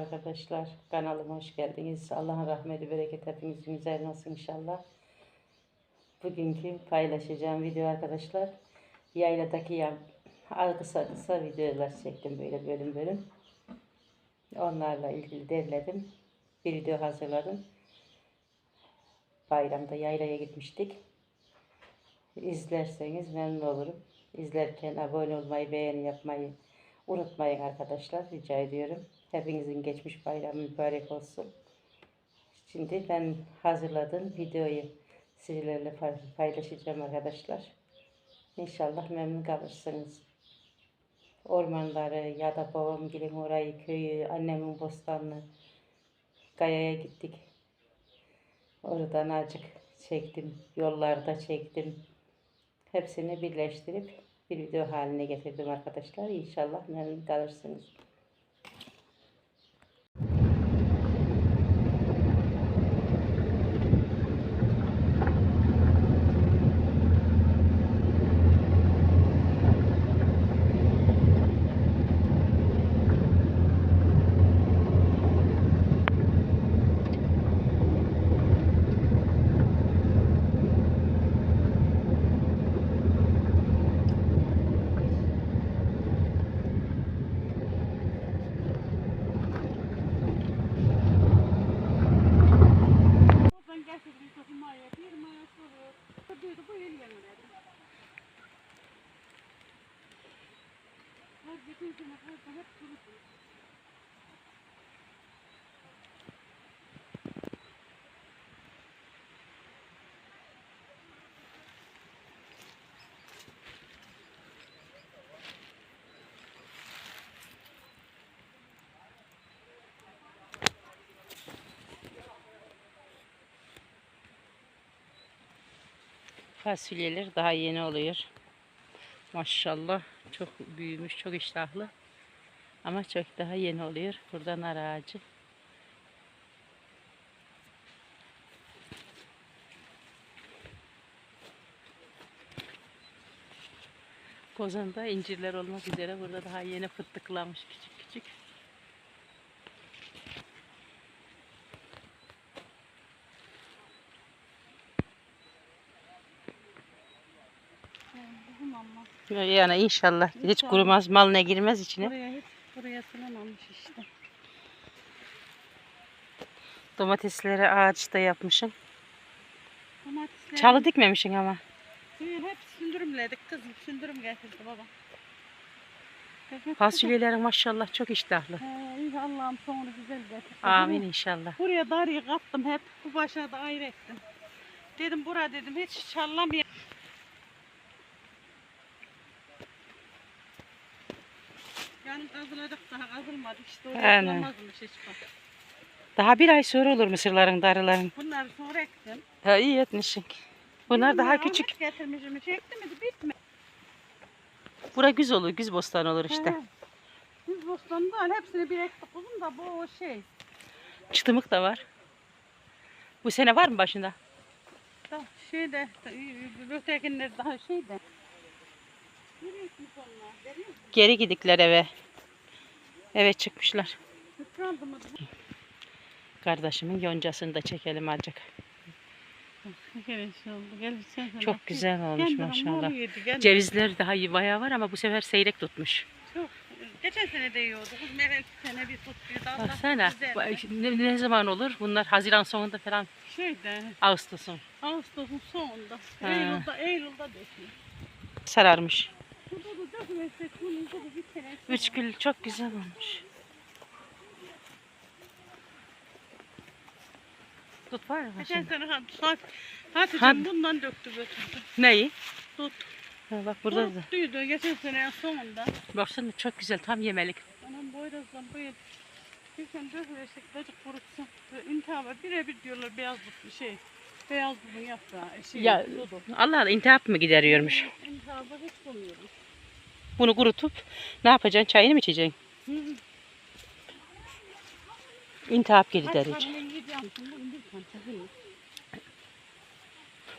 arkadaşlar. Kanalıma hoş geldiniz. Allah'ın rahmeti, bereketi hepinizin üzerine olsun inşallah. Bugünkü paylaşacağım video arkadaşlar. Yayladaki ya kısa kısa videolar çektim böyle bölüm bölüm. Onlarla ilgili derledim. Bir video hazırladım. Bayramda yaylaya gitmiştik. İzlerseniz memnun olurum. İzlerken abone olmayı, beğeni yapmayı unutmayın arkadaşlar. Rica ediyorum. Hepinizin geçmiş bayramı mübarek olsun. Şimdi ben hazırladığım videoyu sizlerle pay- paylaşacağım arkadaşlar. İnşallah memnun kalırsınız. Ormanları ya da babam gelin orayı, köyü, annemin bostanını, Gaya'ya gittik. Oradan acık çektim, yollarda çektim. Hepsini birleştirip bir video haline getirdim arkadaşlar. İnşallah memnun kalırsınız. Fasulyeler daha yeni oluyor. Maşallah çok büyümüş, çok iştahlı. Ama çok daha yeni oluyor. Burada nar ağacı. Kozanda incirler olmak üzere. Burada daha yeni fıttıklamış küçük küçük. Bizim ama. Yani inşallah hiç İnşallah. kurumaz mal ne girmez içine. Buraya hiç buraya sınamamış işte. Domatesleri ağaçta yapmışım. Domatesler. Çalı dikmemişsin ama. Suyu hep sündürümledik kızım. Sündürüm getirdi baba. Hep- Fasulyelerin maşallah çok iştahlı. He, iyi Allah'ım sonunu güzel getirsin. Amin inşallah. Buraya darıyı kattım hep. Bu başına da ayrı ettim. Dedim bura dedim hiç çallamıyor. Kazılacak daha kazılmadı işte. Oraya Aynen. yapılamazmış hiç bak. Daha bir ay sonra olur mısırların darıların. Bunları sonra ektim. Ha iyi etmişsin. Bunlar daha küçük. Getirmişim hiç ekti mi bitme. Bura güz olur, güz bostan olur işte. He. Biz bostanı da hepsini bir ektik kuzum da bu o şey. Çıtımık da var. Bu sene var mı başında? Da şeyde ötekinler daha şeyde. Geri gidikler eve. Eve çıkmışlar. Kardeşimin yoncasını da çekelim azıcık. Çok güzel olmuş maşallah. Cevizler daha iyi bayağı var ama bu sefer seyrek tutmuş. Çok. Geçen sene de yiyordu. Evvelki sene bir. Allah Baksana. Ne, ne zaman olur? Bunlar Haziran sonunda falan. Şeyde Ağustos'un. Ağustos'un sonunda. Ha. Eylül'de, Eylül'de döküyor. Sararmış. Üç gül çok güzel olmuş. Tut var mı? Geçen sene ha- Hat- Hatice'm bundan döktü götürdü. Neyi? Tut. Ha, bak burada da. Tuttuydu geçen sene sonunda. Baksana çok güzel tam yemelik. Anam boyrazdan böyle Geçen döküversek acık kurutsun. İntihaba birebir diyorlar beyazlık bir şey. Beyazlığın yaprağı. Şey, Ya. Allah Allah intihap mı gideriyormuş? İntihaba hiç koymuyorum. Bunu kurutup ne yapacaksın? Çayını mı içeceksin? İntihap tane çakayım.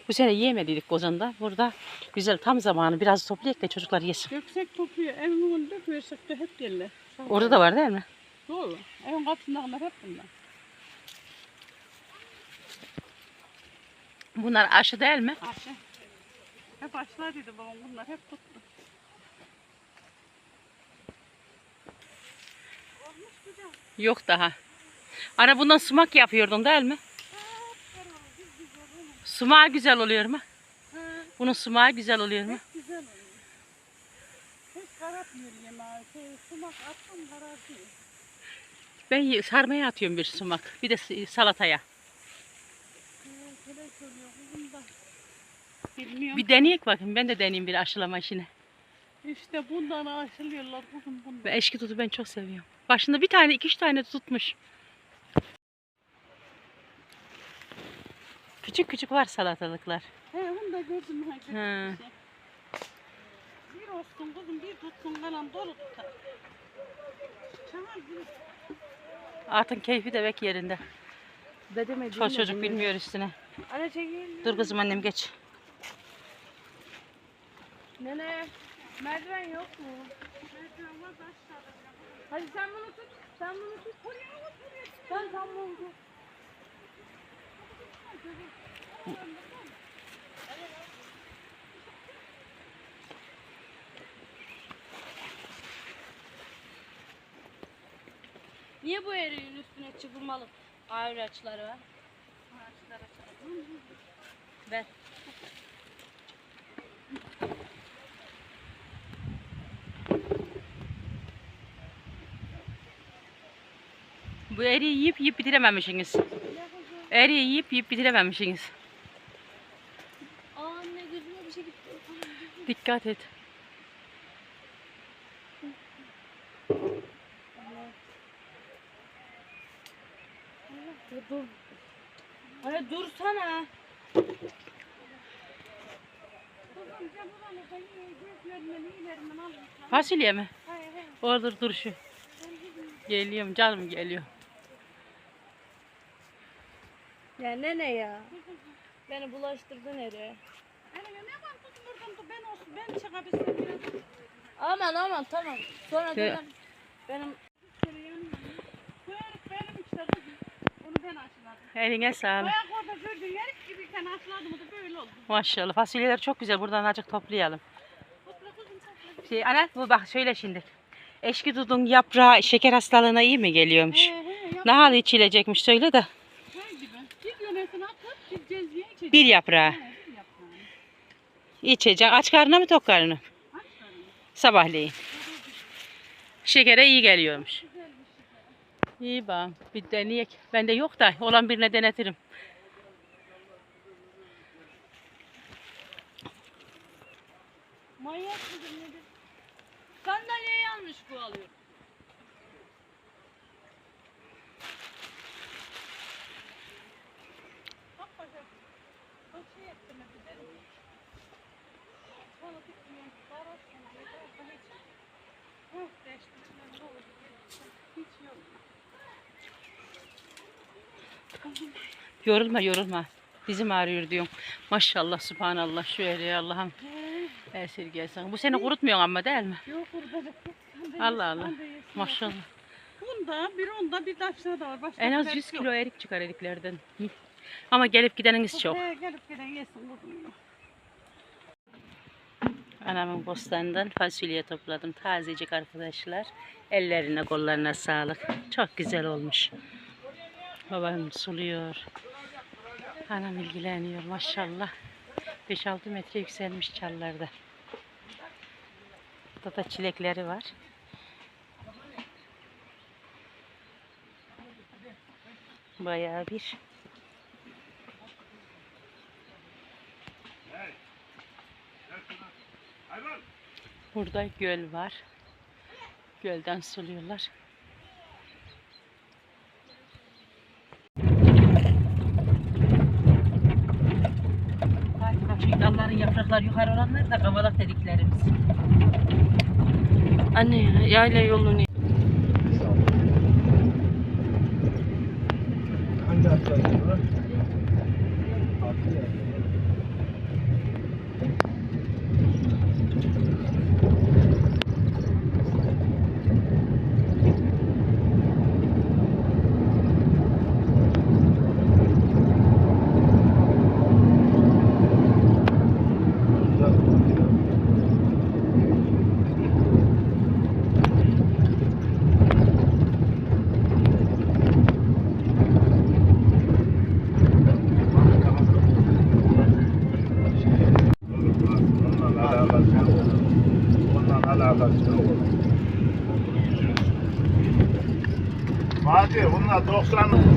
Bu sene yiyemediydik Kozan'da. Burada güzel tam zamanı biraz toplayıp da çocuklar yesin. Döksek kopuyor. Evimin döküversek de hep yerler. Orada da var değil mi? Dolu. Evin kapısındakiler hep bunlar. Bunlar aşı değil mi? Aşı. Hep aşılar dedi babam bunlar hep tuttu. Olmuş güzel. Yok daha. Ana bundan sumak yapıyordun değil mi? Sumağı güzel oluyor mu? Bunun sumağı güzel oluyor mu? hep güzel oluyor. Hiç karatmıyor yemeği. Şey, sumak attım karartıyor. Ben sarmaya atıyorum bir sumak. Bir de salataya. Bilmiyorum. Bir deneyek bakayım. Ben de deneyeyim bir aşılama işini. İşte bundan aşılıyorlar kızım bundan. Ve eşki tutu ben çok seviyorum. Başında bir tane, iki üç tane tutmuş. Küçük küçük var salatalıklar. He onu da gördüm. Ha, He. bir şey. Bir olsun kızım bir tutsun kalan dolu tutar. Çamal bir Atın keyfi de bek yerinde. Dedeme Çol çocuk bilmiyor üstüne. Dur kızım annem geç. Nene merdiven yok mu? Merdiven var da aşağıda. Hadi sen bunu tut. Sen bunu tut. Oraya bak oraya. Sen tam bunu tut. Niye bu eriğin üstüne çıkılmalı ayraçları var? Ağaçlara çarpın. Ver. Bu eriği yiyip yiyip bitirememişsiniz. Eriği yiyip yiyip bitirememişsiniz. Aa anne gözüme bir şey gitti. Dikkat et. Dur. Anne dursana. Fasulye mi? Hayır hayır. Orada dur şu. Geliyorum canım geliyor. Ya nene ya. Beni bulaştırdı nereye? Anne ya ne var kızım oradan da ben olsun. Ben çıkabilsem biraz. Aman aman tamam. Sonra Şey-. Benim Şöyle benim işte kızım. Bunu ben aşıladım. Eline sağlık. Ayak orada gördüğün erik gibiyken aşıladım da böyle oldu. Maşallah fasulyeler çok güzel. Buradan azıcık toplayalım. Topla kızım topla. Şey, ana bu bak şöyle şimdi. Eşki dudun yaprağı şeker hastalığına iyi mi geliyormuş? He he yap. Ne hal içilecekmiş söyle de. Bir yaprağı. İçeceksin. Aç karnına mı tok karnına? Aç karnını. Sabahleyin. Şekere iyi geliyormuş. İyi bak. Bir deneyek. Bende yok da olan birine denetirim. manyak mıdır nedir? Sandalyeyi yanlış kovalıyor. Bak bakalım. Bak şey ettim hadi dedim. Sonra bitmiyor. Sarhoş mu? Daha hiç. Huh değiştirmem ne olur. Hiç yok. Yorulma yorulma. Dizim ağrıyor diyorum. Maşallah subhanallah şu eriye Allah'ım esirgesin. Bu seni kurutmuyorsun ama değil mi? Yok burada. Allah Allah. Maşallah. Bunda bir onda bir taşla da var. Başka En az bir 100 dert yok. kilo erik çıkar eriklerden. Ama gelip gideniniz çok. He, gelip giden yesin kuzum. Anamın bostanından fasulye topladım. Tazecik arkadaşlar. Ellerine kollarına sağlık. Çok güzel olmuş. Babam suluyor. Anam ilgileniyor maşallah. 5-6 metre yükselmiş çallarda. Burada da çilekleri var. Bayağı bir. Burada göl var. Gölden suluyorlar. Hadi bak yaprakları yukarı olanlar da kavalak dediklerimiz. Anne ya yayla yolunu. na troch stranách.